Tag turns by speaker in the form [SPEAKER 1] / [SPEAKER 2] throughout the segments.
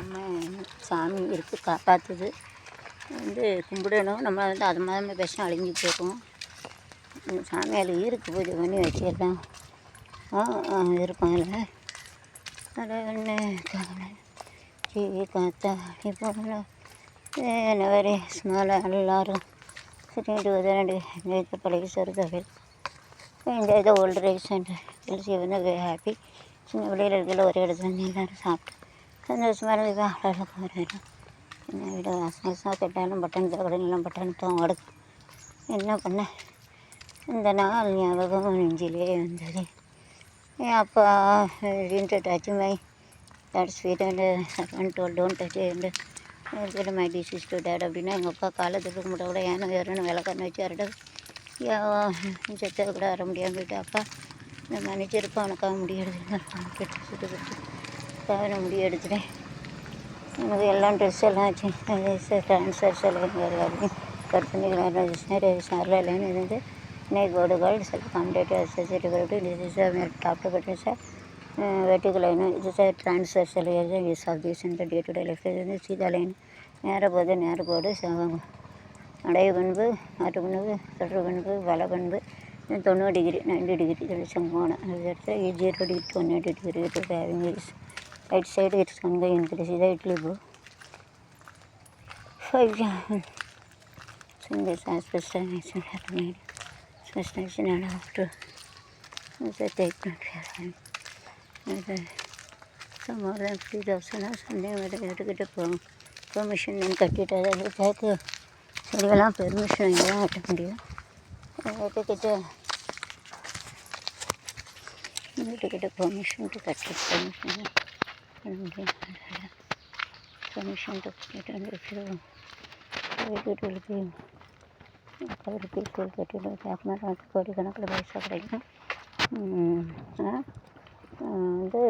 [SPEAKER 1] அம்மா சாமி இருக்குது காப்பாற்றுது வந்து கும்பிடணும். நம்ம வந்து அது மாதிரி விஷம் அழிஞ்சு போகும் சாமியால் இருக்கு பூஜை பண்ணி வச்சிடலாம். இருக்கும் அதில் அதில் ஒன்று கவலை ஜீ காத்தாடி போல ஏனவரே ஸ்மால எல்லாரும் sitting உதரண்டு and enjoy the place of the hill. enjoy சின்ன பிள்ளையில் இருக்கிற ஒரே இடத்துல வந்து எல்லோரும் சாப்பிட்டு சந்தோஷமாக இருக்குது அழகாக வரணும் என்ன விட வாசமாக கட்டாலும் பட்டன் கடையெல்லாம் பட்டன் தான் ஓடுது என்ன பண்ண? இந்த நாள் ஞாபகம் நெஞ்சிலே வந்தது. என் அப்பா didn't touch my that sweet and one told don't touch and get my disease to dad அப்படின்னா எங்கள் அப்பா காலை திருப்ப முட்டை கூட ஏனோ ஏறணும் விளக்கண்ணு வச்சு அரட செத்த கூட வர முடியாமல் போயிட்டு. அப்பா இந்த மன்னிச்சிருப்பா உனக்காக முடியாது கேட்டு கெட்டு சுட்டு கட்டு காவிர முடி எடுத்துட்டேன் எனக்கு எல்லாம் ட்ரெஸ் எல்லாம் வச்சு ட்ரான்ஸ்ஃபர் செலவு வேறு வேலையும் கற்பனைகள் ரெஜிஸ்டர் இருந்து இன்னைக்கு கோடுகள் செல் competitive associate correct this is a top to bottom sir uh, vertical line it is a transfer cell area use of this சீதா லைன் நேர போது நேர போடு அடைய பண்பு மாற்று பண்பு தொடர் பண்பு வல பண்பு தொண்ணூறு டிகிரி நைன்டி டிகிரி வெளிச்சம் போனேன். அது எடுத்து ஜீரோ டிகிரி தொண்ணூறு eighty degree it is having is right side it's one increase இதை இட்லி போ. Five singles specialization happening specialization and after the treatment happening அது some more than three thousand சந்தேகம் வரை எடுத்துக்கிட்டு போகும் பெர்மிஷன் நான் கட்டிட்டு அதை கேட்க சரிவெல்லாம் பெர்மிஷன் இங்கே தான் கட்ட முடியும் வீட்டுக்கிட்ட வீட்டுக்கிட்ட permission permission to return the film. Very good will be cover பீஸ்கள் கட்டிடுறது அப்படின்னா நமக்கு கோடிக்கணக்கில் பைசா கிடைக்கும் வந்து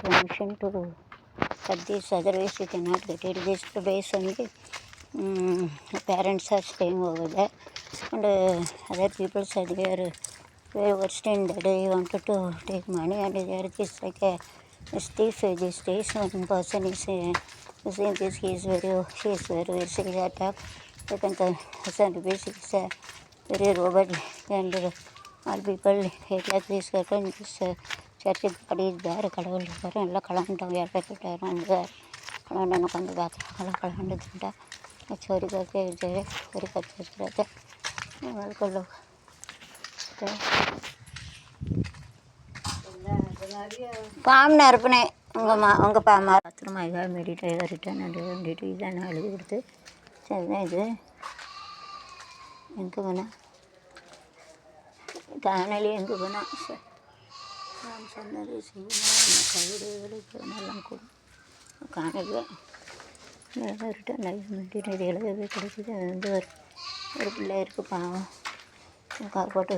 [SPEAKER 1] permission to cut these otherwise you can not cut it this base வந்து parents are staying over there and other peoples அது வேறு வேறு worst in that I wanted to take money and there this like Steve, is like one person is uh, saying this he is very she is very very serious attack second thousand rupees is uh, very robot and uh, all people hate like this certain this uh, church church படி there, கடவுள் இருக்காரு எல்லாம் கலந்துட்டோம் ஏற்பட்டாயிரம் அஞ்சாயிரம் கலந்து உட்காந்து பார்த்துருக்காங்க கலந்து திண்டா சோரி பார்த்து எடுத்து ஒரு பத்து வச்சுருக்க அவங்களுக்குள்ள பாம் நறுப்புனேன் உங்கள் மா உங்கள் பா இதாக ஐகா இதாக ரிட்டர்ன் அப்படின்ட்டு மெடிட் இதான் நான் எழுதி கொடுத்து. சரிதான் இது. எங்கே போனால் காணொலி எங்கே போனால் சார். நான் சொன்னது செய்யணும் கவிதைகளுக்கு எல்லாம் கூட காணல ரிட்டர்ன் லைஃப் இது எழுதவே கிடைக்குது. அது வந்து ஒரு ஒரு பிள்ளை இருக்குது பாவம். காப்பாட்டு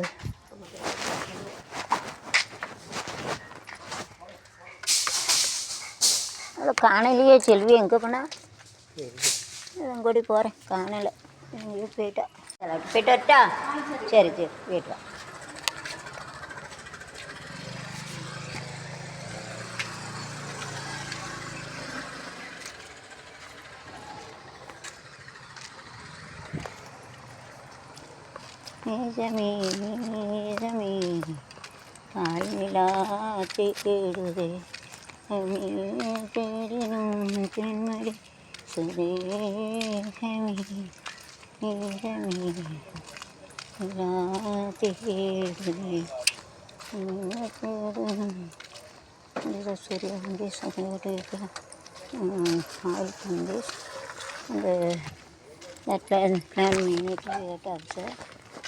[SPEAKER 1] அதை காணலையே செல்வி எங்கே போனா? கூடி போகிறேன் காணலை. எங்கேயோ போயிட்டா போயிட்டு வரட்டா? சரி சரி போயிட்டு வா. நிஜமே நிஜமே தாழ்நிலா நிலா தேடுதே இந்த சூரிய வந்து சமையல் ஆயில் வந்து அந்த that plan plan we need to get observe.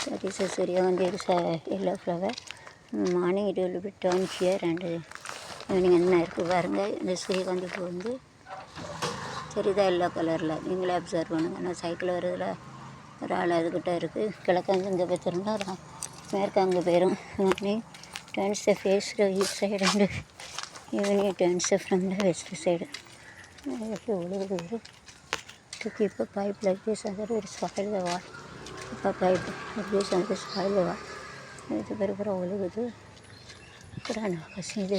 [SPEAKER 1] That is a Suryavanti is a yellow flower. Morning it will be turned here and evening என்ன இருக்குது பாருங்கள் இந்த சூரியகாந்தி பூ வந்து சரிதா எல்லோ கலரில் நீங்களே அப்சர்வ் பண்ணுங்கள் நான் சைக்கிள் வரதுல ஒரு ஆள் அதுக்கிட்ட இருக்குது கிழக்காங்க இங்கே போயிருந்தா மேற்கு அங்கே போயிடும் morning turns the face east side and evening turns from the west side எப்படி உழுகுது to keep a pipe like this ஒரு will spoil இப்போ pipe keep a pipe like இது பிறகு ஒழுகுது அப்புறம் நான் இது.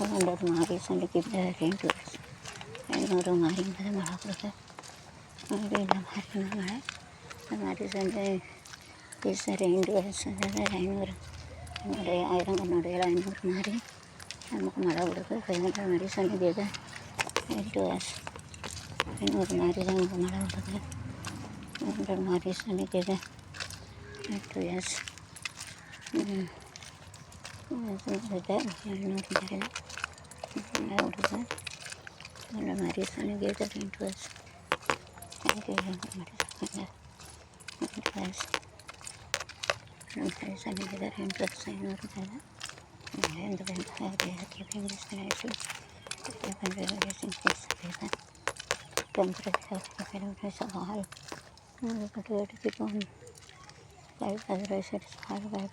[SPEAKER 1] Hundred marks and keep the ரெண்டு ஐநூறு മാറിയുള്ളത് മുളകൊക്കെ ഇതെല്ലാം മാറി നമ്മളെ മാറിച്ചത് പൈസ രണ്ട് വയസ്സത് അഞ്ഞൂറ് നമ്മുടെ ആയിരം കണ്ണൂടുകൾ അഞ്ഞൂറ് മാറി നമുക്ക് മുള കൊടുക്കുക പതിനെട്ട് മാറി സന്നിധിയത് എട്ട് വയസ്സ് അഞ്ഞൂറ് മാറി നമുക്ക് മുള കൊടുക്കുക പതിനെട്ട് മാറി സന്നിധിയത് എട്ട് വയസ്സ് എഴുന്നൂറ് മാറി what is that? Hello, Mary, son, you gave the ring to us. Thank you, Mary, son, you gave the ring to us. Sign what is that? And the bank, I have keeping this nicely. You can be releasing this paper. Temperature of the fellow dress of all. Look at what people life as a result is all about.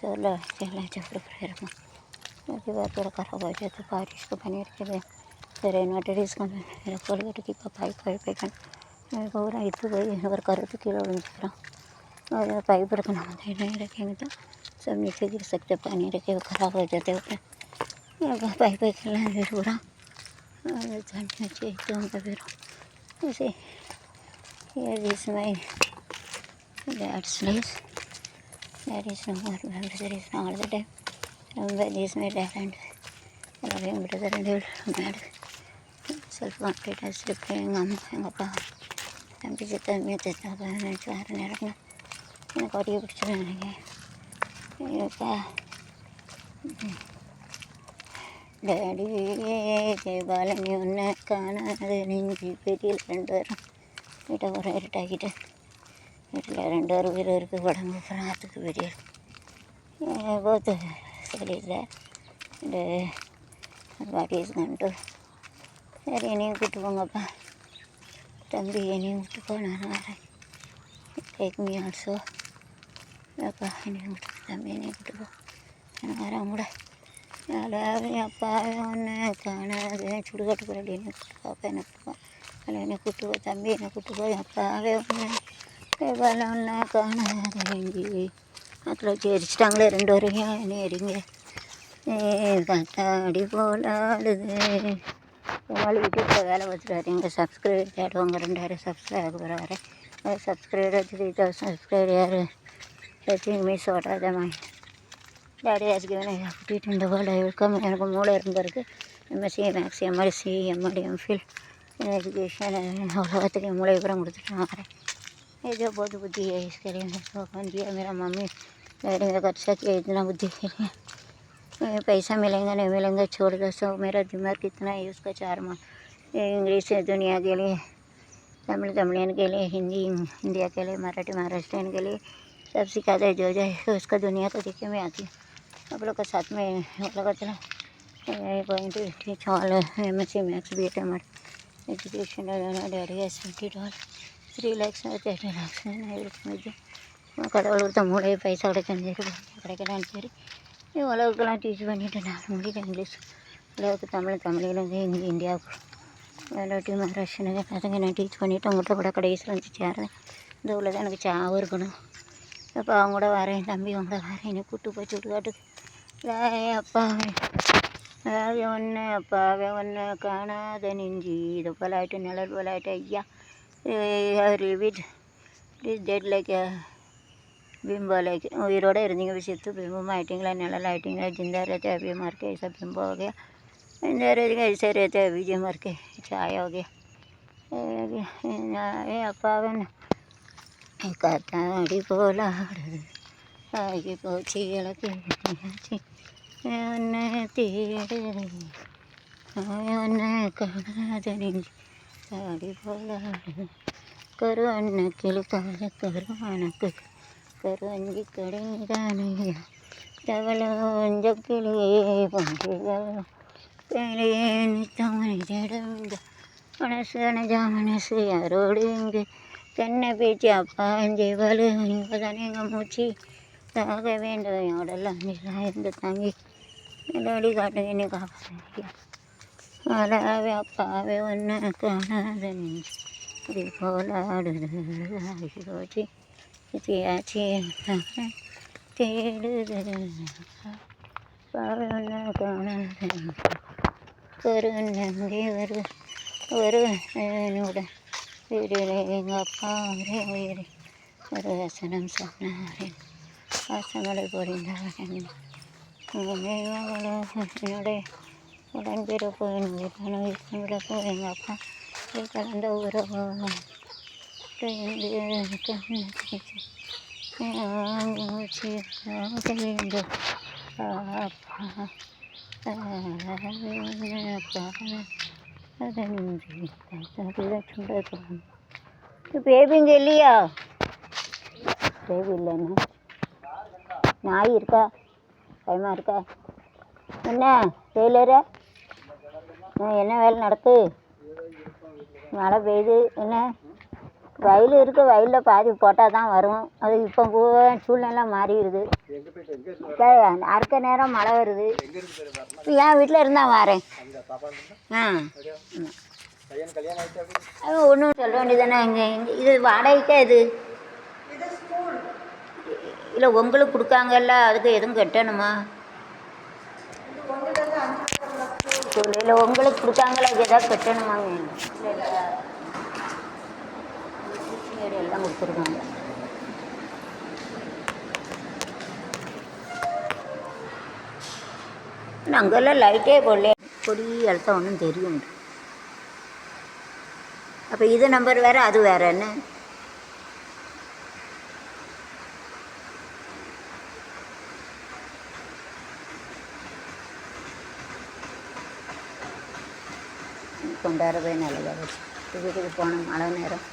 [SPEAKER 1] So, love, say, let's have a prayer. बात रखा हो गया तो बारिश को पानी रखे rain water इसको और पाइप रखना है नहीं रखेंगे तो सब नीचे गिर सकते पानी रखे वो खराब हो जाते होते पाइप खेलना है पूरा झाड़ना चाहिए तो हमको फिर ऐसे here is my dad's place there is no more इसमें लेफ्ट हैंड எல்லோரையும் விடுறது ரெண்டு மேடு செல்ஃபோன் போயிட்டு ஸ்லிப்பு எங்கள் அம்மா எங்கள் அப்பா தம்பி சித்தம்பி சித்தப்பா நினச்சி வேறு நேரம் எனக்கு ஒடியை பிடிச்சிடும் எனக்கு இப்போ டடியே ஜெயபாலன் ஒன்று காணாது நெஞ்சு பெரிய ரெண்டு பேரும் வீட்டை ஒரு இருட்டாக்கிட்டு வீட்டில் ரெண்டு பேரும் வீரருக்கு உடம்பு அப்புறம் ஆற்றுக்கு பெரிய போத்து கண்டு சரி என்னையும் கூப்பிட்டு போங்கப்பா. தம்பி என்னையும் விட்டு போ நான் வரேன் டேக் மீ ஆல்சோ அப்பா என்னையும் விட்டு தம்பி என்னையும் கூப்பிட்டு போ. நான் வரேன் கூட யாராவது அப்பாவே ஒன்று காணாது. சுடுகாட்டு பிறகு என்னை கூப்பிட்டு போ அப்பா என்னை கூப்பிட்டு போ. அதில் என்னை கூப்பிட்டு போ தம்பி என்னை கூப்பிட்டு போ அப்பாவே ஒன்று வேலை ஒன்று காணாது நெஞ்சி அதில் வச்சு ரெண்டு வரையும் என்ன எரிங்க கத்தாடி போலாடுது உங்களால் யூடியூப்பில் வேலை பார்த்துட்டு எங்கள் சப்ஸ்கிரைபர் தேடுவாங்க ரெண்டாயிரம் சப்ஸ்கிரைபர் வர வர சப்ஸ்கிரைபர் வச்சு த்ரீ தௌசண்ட் சப்ஸ்கிரைபர் யார் வச்சு மிஸ் ஓடாதம்மா டேடி ஆச்சுக்கு வேணும் கூட்டிகிட்டு இந்த போல் இருக்கோம் எனக்கு மூளை இரும்பு இருக்குது MSc maths MLC MLT MPhil education உலகத்துக்கு மூளை விவரம் கொடுத்துட்டு வரேன் ஏதோ போட்டு புத்தி ஐஸ்கரீம் உட்காந்து மம்மி मेरे को कौन दिया मेरा मम्मी डैडी का खर्चा किया इतना बुद्धि के लिए पैसा मिलेंगे नहीं मिलेंगे छोड़ दो सो मेरा दिमाग कितना है उसका चार माह इंग्लिश है दुनिया के लिए तमिल तमिलियन के लिए हिंदी इंडिया के लिए मराठी महाराष्ट्रियन के लिए सब सिखाते हैं जो जाए तो उसका दुनिया को देखे में आती है आप लोग के साथ में all M S C maths B Ed M education daddy S twenty dollar three கடவுள் கொடுத்த மூளையை பைசா கூட செஞ்சிருக்கு கிடைக்கலான்னு சரி உலகக்கெல்லாம் டீச் பண்ணிட்டு நான் முடியல இங்கிலீஷ். உலகத்துக்கு தமிழ் தமிழ்லேருந்து இங்கே இந்தியாவுக்கு இல்லாட்டி மகாராஷ்டிரன் பசங்க நான் டீச் பண்ணிவிட்டு அவங்கள்ட்ட கூட கடைசியில் வந்து சேர்றேன் இந்த ஊரில் தான் எனக்கு சாவும் இருக்கணும். அப்போ அவங்க கூட வரேன் தம்பி அவங்க கூட வரேன். என்னை கூட்டு போய் சுடுகாட்டுக்கு. அப்பாவே. அதாவது ஒன்று அப்பாவே. ஒன்று காணாத நெஞ்சி. இது போலாயிட்டு நிழல் போலாயிட்டு ஐயா. லிவிட் இஸ் டெட் லைக் ಬಿಂಬೋಲೈಕೆ ಉಯಿರೋಡೆ ಇರ್ದಿಂಗ ಬಿಸಿತ್ತು ಬಿಂಬಮಾಯಿಟಿಂಗಳ ನೆಳಲಾಯಿಟಿಂಗಳ ಜಿಂದಾರತೆ ಅಭಿ ಮಾರ್ಕೆ ಐಸ ಬಿಂಬ ಹೋಗಿ ಇಂದಾರಿಗೆ ಐಸೆ ರೇತೆ ಅಭಿಜಿ ಮಾರ್ಕೆ ಚಾಯ ಹೋಗಿ ಏ ಅಪ್ಪಾವನ್ கத்தாடி போலாடுது ஆகி போச்சு இழக்கு உன்னை தேடுது உன்னை காணாதடி தாடி போலாடுது கருவண்ண கிழக்காக கருவானுக்கு கருவஞ்சி கடைதானே தவளஞ்ச கிளியே பங்குதவனிடம் மனசான ஜாமனசு யாரோடு இங்கு கண்ணை பேச்சு அப்பா ஜெவலு இங்கதான் எங்கள் மூச்சு. தாக வேண்டும் யாரெல்லாம் இருந்து தங்கி. நிலவடி காட்டு என்னை காப்பாற்றியா அதாவே அப்பாவே ஒன்று காணாத நீ போலாடுது போல ஆடுது தியாச்சி தேடுது பாவே ஒன்று காணாத ஒரு நம்பி ஒரு ஒரு என்னோட வீடிலே எங்கள் அப்பா ஒரே உயிரே ஒரு வசனம் சொன்னாரே வாசமலை பொழிந்தார் என்னுடைய உடன்பிறப்பு என் உயிரான உயிர் விளக்கும் எங்கள் அப்பா இது கலந்த உறவு பேபின்னு சொல்லியா பேபி இல்லையா பேபி இல்லைன்னு நாய் இருக்கா? பயமா இருக்கா? என்ன டெய்லரு? என்ன வேலை நடக்கு? மழை பெய்யுது என்ன? வயல் இருக்கு வயலில் பாதி போட்டால் தான் வரும். அது இப்போ பூ- சூழ்நிலை மாறிடுது. அறுக்க நேரம் மழை வருது. என் வீட்டில் இருந்தால் வரேன். ஆ. ஒன்றும் சொல்ல வேண்டியதானே இங்கே இது வாடகைக்கா இது? இல்லை உங்களுக்கு கொடுக்காங்கல்ல அதுக்கு எதுவும் கட்டணுமா? இல்லை உங்களுக்கு அதுக்கு எதாவது கட்டணுமாங்க? சைடு எல்லாம் கொடுத்துருக்காங்க. அங்கெல்லாம் லைட்டே போடல பொடி அழுத்தம் ஒன்றும் தெரியும். அப்போ இது நம்பர் வேறு அது வேறு என்ன? கொண்டாட போய் நல்லதாக வச்சு வீட்டுக்கு போனோம் மழை நேரம்.